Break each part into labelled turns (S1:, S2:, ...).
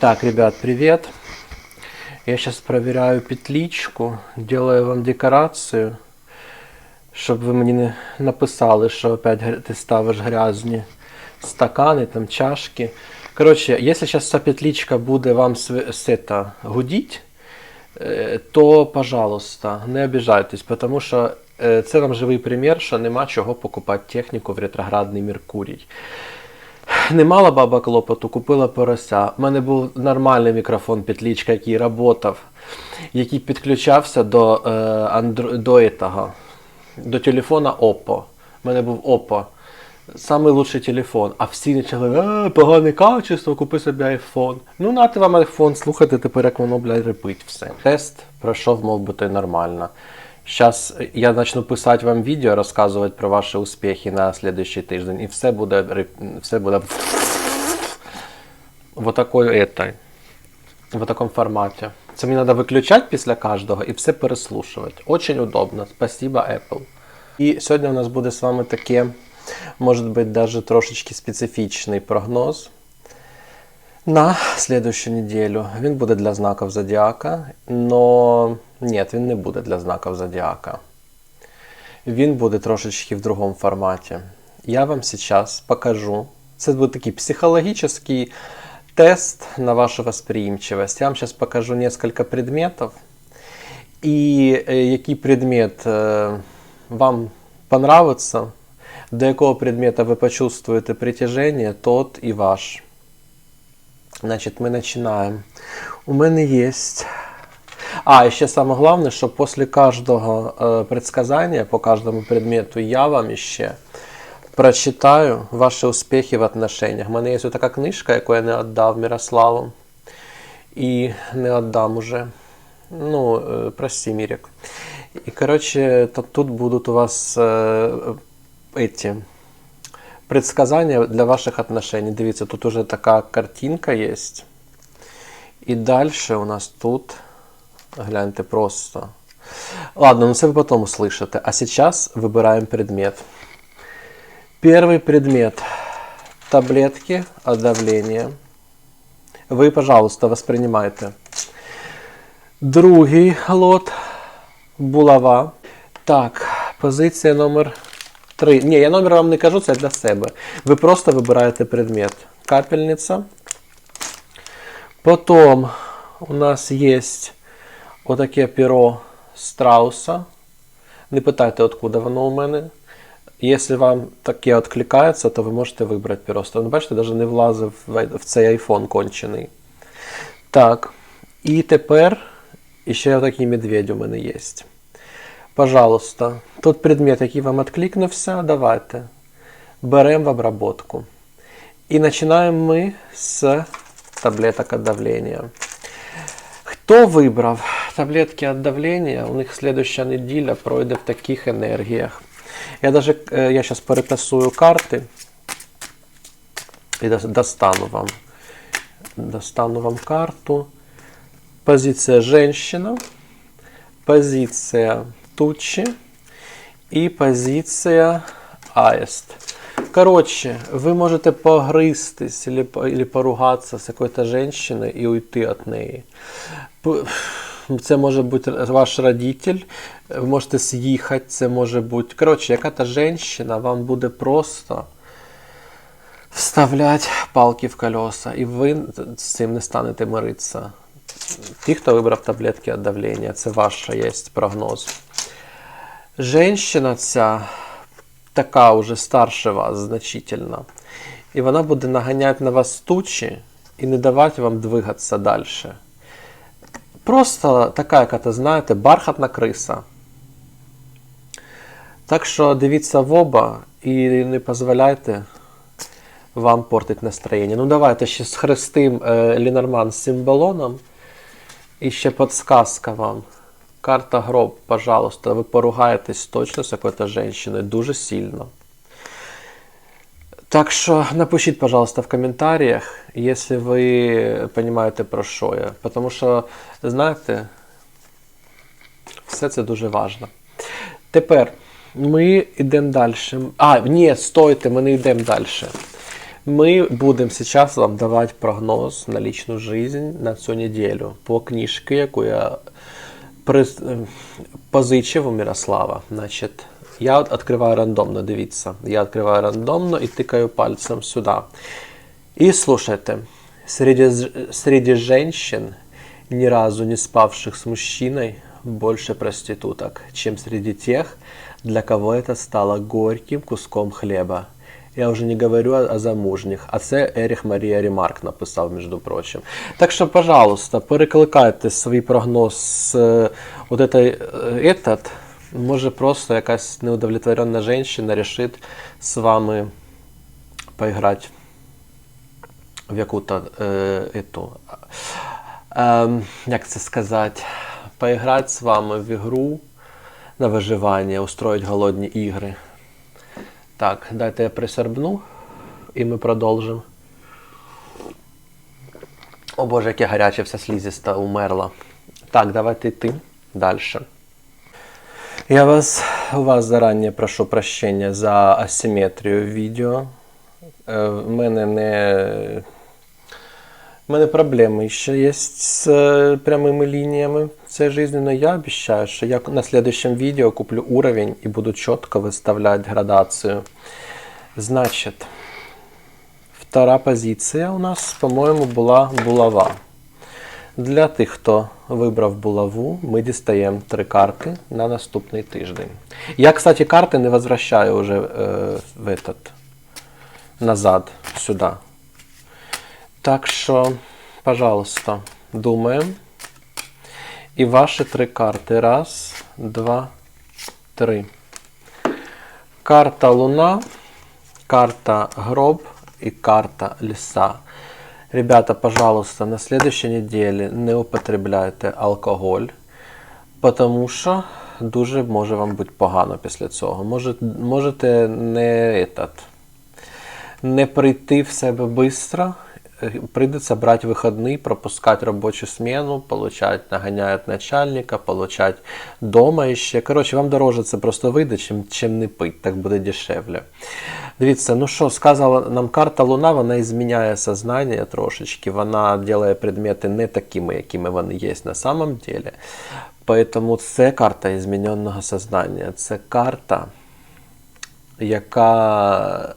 S1: Так, ребят, привет. Я сейчас проверяю петличку, делаю вам декорацию, щоб ви мені не написали, що опять ти ставиш грязні стакани, там чашки. Короче, если сейчас ця петличка буде вам св- с это, гудіть, е, то, пожалуйста, не обижайтесь, потому що е, це вам живий примір, що нема чого покупати техніку в ретроградний Меркурій. Не мала баба клопоту, купила порося. У мене був нормальний мікрофон петлічка, який працював, який підключався до, е, до, телефона Oppo. У мене був Oppo. Лучший телефон. А всі почали, е, погане качество, купи собі iPhone. Ну, нате вам iPhone, слухайте тепер, як воно, блядь, репить все. Тест пройшов, мов бути, нормально. Зараз я почну писати вам відео, розказувати про ваші успіхи на следующий тиждень, і все буде, все буде в такої этой, в такому форматі. Це мені треба виключати після кожного і все переслушувати. Очень удобно. Спасибо, Apple. І сьогодні у нас буде з вами таке, може бути, даже трошечки специфічний прогноз на следующую неделю. Він буде для знаків зодіака, но ні, він не буде для знаків зодіака. Він буде трошечки в другому форматі. Я вам сейчас покажу. Це буде такий психологический тест на вашу восприимчивость. Я вам сейчас покажу несколько предметов. І е, який предмет е, вам понравится, до якого предмета ви почувствуєте притяжение, тот і ваш. Значит, мы начинаем. У мене есть... А, и ще самое главное, что после каждого э, предсказания по каждому предмету я вам еще прочитаю ваши успехи в отношениях. У мене є така книжка, яку я не віддав Мирославу. І не віддам уже. Ну, э, прости, Мірик. І, короче, то, тут будут у вас э, эти предсказания для ваших отношений. Дивіться, тут уже така картинка є. І далі у нас тут, гляньте, просто. Ладно, ну це ви потом услышите. А сейчас выбираем предмет. Первый предмет. Таблетки от давления. Ви, пожалуйста, воспринимайте. Другий лот. Булава. Так, позиція номер 3. Ні, я номер вам не кажу, це для себе. Ви просто вибираєте предмет. Капельниця. Потом у нас є отаке перо страуса. Не питайте, откуда воно у мене. Якщо вам таке відкликається, то ви можете вибрати перо. Ну, бачите, навіть не влазив в цей iPhone кончений. Так. І тепер ще такий медведь у мене є. Пожалуйста, тот предмет, який вам відкликнувся, давайте. Беремо в обработку. І починаємо ми з таблеток від давлення. Хто вибрав таблетки від давлення, у них следующая неділя пройде в таких енергіях. Я даже, е, я зараз перетасую карти і достану вам. Достану вам карту. Позиція женщина, позиція тучі і позиція аист. Коротше, ви можете погризтись или, по- или поругатися з якоюсь женщиною і уйти від неї. Це може бути ваш родитель, ви можете з'їхати, це може бути. Коротше, яка-то женщина вам буде просто вставлять палки в колеса, і ви з цим не станете миритися. Ті, хто вибрав таблетки від давлення, це ваш є прогноз. Женщина ця така уже старше вас значительно. І вона буде наганяти на вас тучі і не давати вам двигатися далі. Просто така, яка то знаєте, бархатна криса. Так що дивіться в оба і не дозволяйте вам портити настроєння. Ну давайте ще схрестим е, Лінорман з символоном. І ще подсказка вам. Карта гроб, пожалуйста, ви поругаєтесь точно з якоюсь женщиною дуже сильно. Так що напишіть, пожалуйста, в коментарях, якщо ви розумієте, про що я. Тому що, знаєте, все це дуже важливо. Тепер ми йдемо далі. А, ні, стойте, ми не йдемо далі. Мы будем сейчас вам давать прогноз на личную жизнь на цю неділю по книжці, яку я позичив у Мирослава. Значить, я от відкриваю рандомно, дивіться. Я відкриваю рандомно і тикаю пальцем сюди. И слушайте, среди, з- среди женщин, ни разу не спавших с мужчиной, больше проституток, чем среди тех, для кого это стало горьким куском хлеба. Я вже не говорю о, о замужніх, а це Еріх Марія Ремарк написав, між прочим. Так що, пожалуйста, перекликайте свій прогноз з е, от этой, е, этот, може просто якась неудовлетворенна жінка решить з вами поіграти в яку-то е, ету, е, як це сказати, поіграти з вами в ігру на виживання, устроїть голодні ігри. Так, дайте я присербну і ми продовжимо. О Боже, яке гаряче, вся слізіста умерла. Так, давайте йти далі. Я вас, у вас зарані прошу прощення за асиметрію відео. Е, В мене не. У мене проблеми ще є з е, прямими лініями житті, але я обіцяю, що я на следующем відео куплю уровень і буду чітко виставляти градацію. Значить, втора позиція у нас, по-моєму, була булава. Для тих, хто вибрав булаву, ми дістаємо три карти на наступний тиждень. Я, кстати, карти не возвращаю уже е, в этот, назад, сюди. Так що, пожалуйста, думаємо. І ваші три карти. Раз, два, три. Карта Луна, карта Гроб и карта Леса. Ребята, пожалуйста, на следующей неделе не употребляйте алкоголь, потому що дуже може вам бути погано після цього. Може, можете не, этот, не прийти в себе быстро, э, придется брать выходные, пропускать рабочую смену, получать, нагоняют начальника, получать дома еще. Короче, вам дороже це просто вийде, чим, чим не пить, так буде дешевле. Дивіться, ну що, сказала нам карта Луна, вона зміняє сознання трошечки, вона робить предмети не такими, якими вони є на самом деле. Поэтому це карта зміненого сознання. Це карта, яка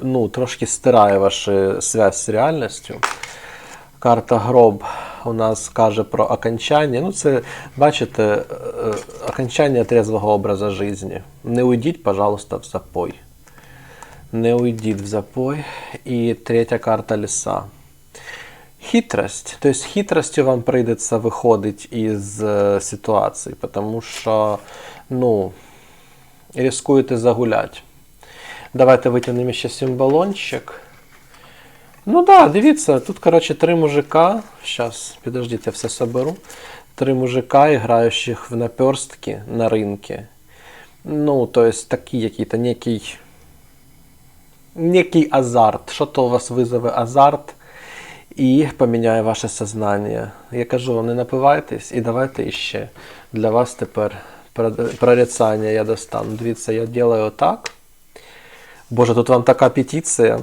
S1: ну, трошки стирає вашу связь з реальністю. Карта Гроб у нас каже про окончання. Ну, це, бачите, е, е, окончання трезвого образу життя. Не уйдіть, пожалуйста, в запой. Не уйдіть в запой. І третя карта ліса. Хитрость. То есть хитростью вам прийдеться виходити із е, ситуації, тому що, ну, рискуєте загуляти. Давайте витягнемо ще символончик. Ну да, дивіться, тут, коротше, три мужика. Сейчас, підождіть, я все соберу. Три мужика, граючих в наперстки на ринке. Ну, то есть такі який-то некий, некий азарт. Що-то у вас визове азарт і поміняє ваше сознання. Я кажу вам, не напивайтесь і давайте іще. Для вас тепер прор- прорицання я достану. Дивіться, я делаю так. Боже, тут вам така петиция.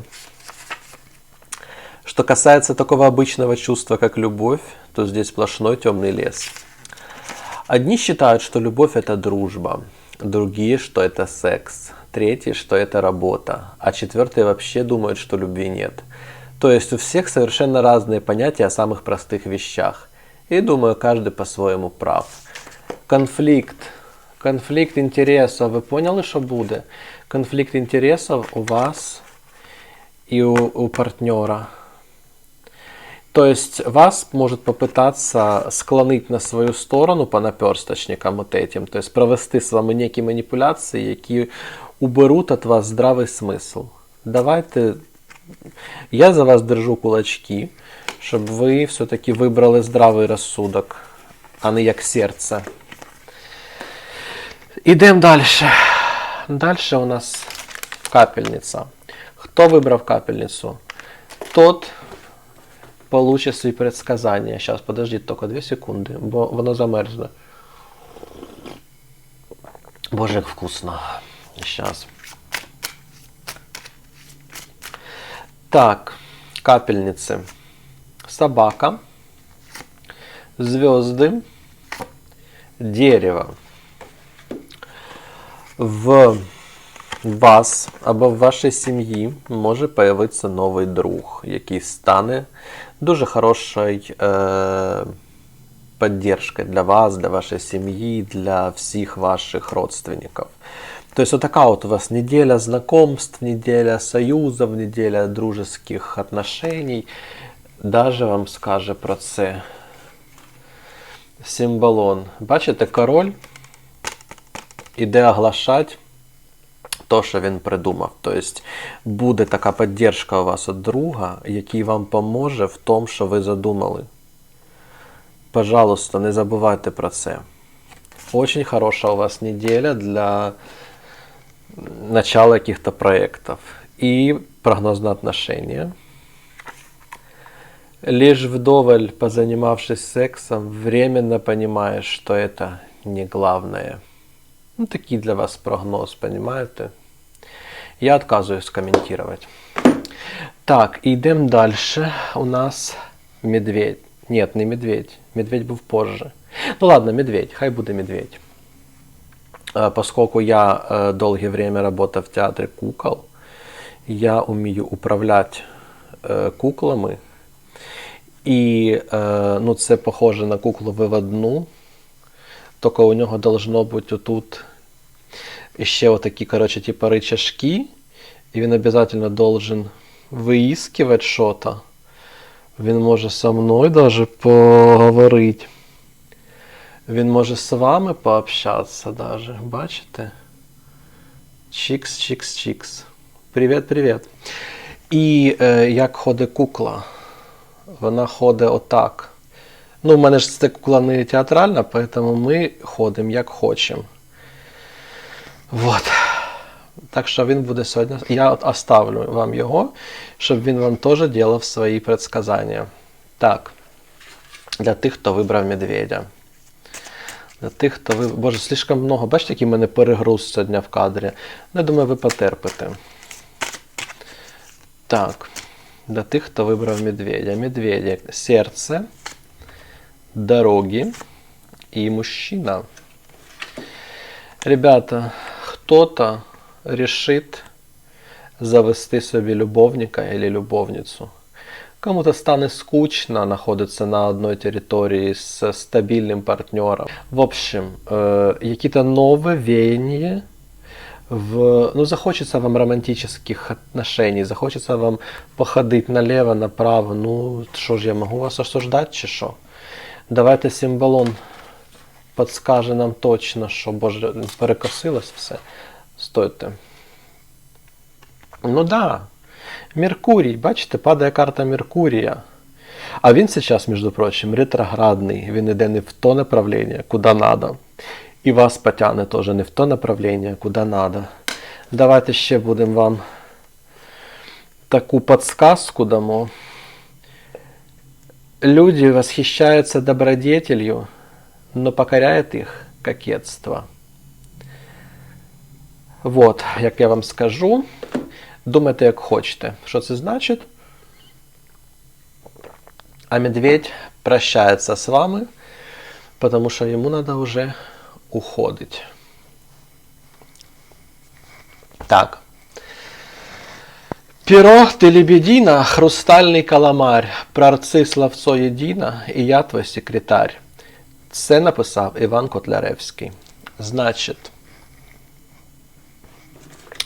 S1: Что касается такого обычного чувства, как любовь, то здесь сплошной темный лес. Одни считают, что любовь это дружба, другие, что это секс, третьи, что это работа, а четвертые вообще думают, что любви нет. То есть у всех совершенно разные понятия о самых простых вещах. И думаю, каждый по-своему прав. Конфликт. Конфликт интересов. Ви поняли, що буде? Конфликт интересов у вас и у, у партнера. То есть вас может попытаться склонить на свою сторону по наперсточникам вот этим, то есть провести з вами некие маніпуляції, які уберуть от вас здравий смисл. Давайте, я за вас держу кулачки, щоб ви все-таки вибрали здравий розсудок, а не як серце. Ідемо далі. Далі у нас капельниця. Хто вибрав капельницю? Тот получит свои предсказания. Сейчас, подождите только 2 секунды, бо воно замерзне. Боже, як вкусно. Сейчас. Так, капельницы. Собака. Звезды. Дерево. В вас або в вашій сім'ї може появитися новий друг, який стане дуже хорошою е, поддержкой для вас, для вашей семьи, для всех ваших родственников. То есть вот у вас неделя знакомств, неделя союзов, неделя дружеских отношений. Даже вам скаже про це Символон. Бачите, король іде оглашати то, що він придумав. Тобто буде така підтримка у вас від друга, який вам поможе в тому, що ви задумали. Пожалуйста, не забувайте про це. Очень хороша у вас неделя для начала каких-то проектов. И прогноз на отношения. Лишь вдоволь позанимавшись сексом, временно понимаешь, что это не главное. Ну, такий для вас прогноз, понимаете? Я отказываюсь комментировать. Так, идем дальше. У нас медведь. Нет, не медведь. Медведь був позже. Ну ладно, медведь. Хай буде медведь. Э, Поскольку я э, долгое время работал в театре кукол, я умею управлять э, куклами. І е, ну, це похоже на куклу виводну. Тільки у нього должно бути отут ще отакі, коротше, типа рычажки. І він обязательно должен виискивать що-то. Він може со мною даже поговорити. Він може з вами пообщатися даже. Бачите? Чікс, чікс, чікс. Привіт, привіт. І е, як ходить кукла? Вона ходить отак. Ну, в мене ж це кукла не театральна, тому ми ходимо як хочемо. Вот. Так що він буде сьогодні. Я от оставлю вам його, щоб він вам теж робив свої предсказання. Так. Для тих, хто вибрав медведя. Для тих, хто ви. Боже, слишком много. Бачите, який мене перегруз сьогодні в кадрі. Ну, я думаю, ви потерпите. Так. Для тих, хто вибрав медведя. Медведя серце, дороги і мужчина. Ребята, кто-то решит завести собі любовника или любовницу. Кому-то стане скучно находиться на одной территории с стабильным партнером. В общем, э, какие-то новые веяния в... Ну, захочется вам романтических отношений, захочется вам походить налево, направо. Ну, що ж я могу вас осуждать, чи що? Давайте символон подскаже нам точно, що, боже, перекосилось все. Стойте. Ну да. Меркурій, бачите, падає карта Меркурія. А він зараз, між прочим, ретроградний. Він іде не в то направлення, куди надо. І вас потягне теж не в то направлення, куди надо. Давайте ще будемо вам таку подсказку дамо. Люди восхищаются добродетелью, но покоряет их кокетство. Вот, як я вам скажу. Думайте, як хочете. Що це значить? А медведь прощается с вами, потому что ему надо уже уходить. Так. Перо ти лебедина, хрустальний каламар, прарци Славцо Єдіна і я твій секретар. Це написав Іван Котляревський. Значить,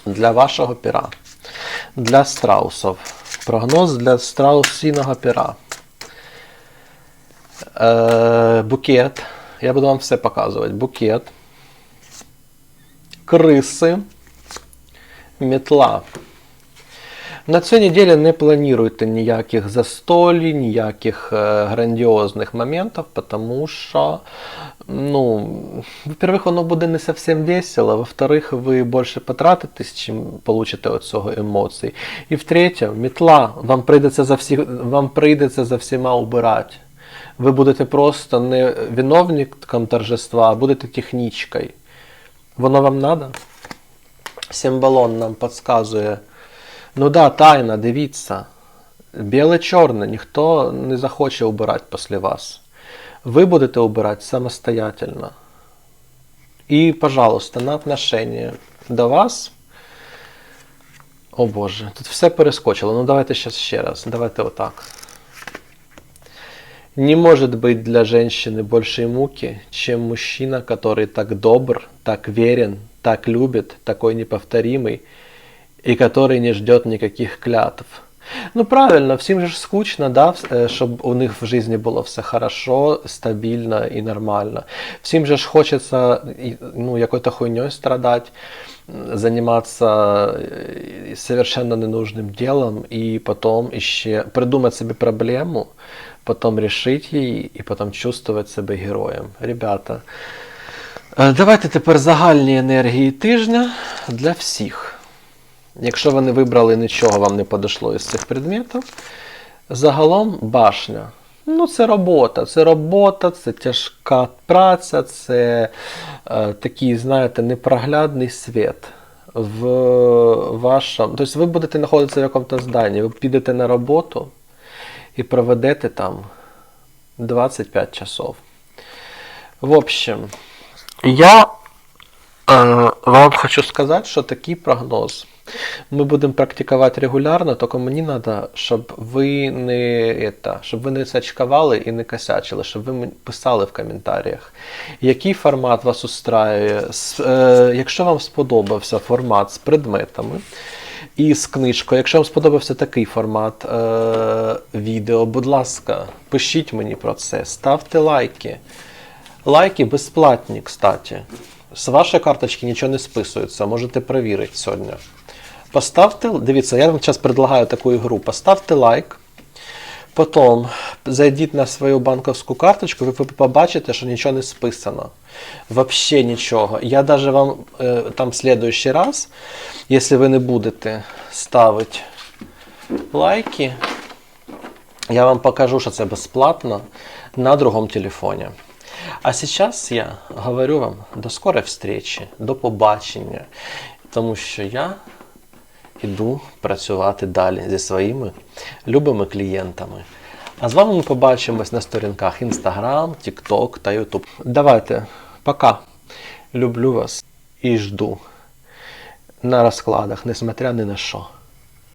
S1: для вашого пера, для страусов. Прогноз для страусиного пера. Е, букет. Я буду вам все показувати. Букет. Криси. Метла. На цю неділю не плануйте ніяких застолій, ніяких е, грандіозних моментів, тому що, ну, во-первых, воно буде не зовсім весело, во-вторых, ви більше потратитесь, чим получите від цього емоцій. І в-третє, метла, вам прийдеться за всі, вам прийдеться за всіма убирати. Ви будете просто не виновником торжества, а будете технічкою. Воно вам надо? Символон нам підказує. Ну да, тайна, дивіться. Біле-чорне, ніхто не захоче убирати після вас. Ви будете убирати самостоятельно. І, пожалуйста, на отношение до вас. О Боже, тут все перескочило. Ну давайте сейчас ще раз. Давайте отак. Не может быть для женщины большей муки, чем мужчина, который так добр, так верен, так любит, такой неповторимый, и который не ждет никаких клятв. Ну правильно, всім же скучно, да, щоб у них в житті було все хорошо, стабільно і нормально. Всім же ж хочеться ну, якою-то хуйньою страдати, м, займатися е, совершенно ненужним делом, і потім іще придумати собі проблему, потім рішити її, і потім чувствувати себе героєм. Ребята, е, давайте тепер загальні енергії тижня для всіх. Якщо ви не вибрали нічого, вам не подійшло із цих предметів, загалом башня. Ну, це робота. Це робота, це тяжка праця, це е, такий, знаєте, непроглядний світ в вашому. Тобто ви будете знаходитися в якомусь зданні, ви підете на роботу і проведете там 25 часов. В общем, я Е, Вам хочу сказати, що такий прогноз ми будемо практикувати регулярно, тільки мені треба, щоб ви не это, щоб ви не сачкували і не косячили, щоб ви писали в коментарях, який формат вас устраює. Е, Якщо вам сподобався формат з предметами і з книжкою, якщо вам сподобався такий формат е, відео, будь ласка, пишіть мені про це, ставте лайки. Лайки безплатні, кстати. З вашої карточки нічого не списується, можете перевірити сьогодні. Поставте, дивіться, я вам зараз предлагаю таку ігру. Поставте лайк. Потім зайдіть на свою банковську карточку, ви побачите, що нічого не списано. Вообще нічого. Я даже вам е, там в следующий раз, якщо ви не будете ставити лайки, я вам покажу, що це безплатно на другому телефоні. А сейчас я говорю вам до скорої встречі, до побачення, тому що я іду працювати далі зі своїми любими клієнтами. А з вами ми побачимось на сторінках Instagram, TikTok та YouTube. Давайте, пока. Люблю вас і жду на розкладах, несмотря ні на що.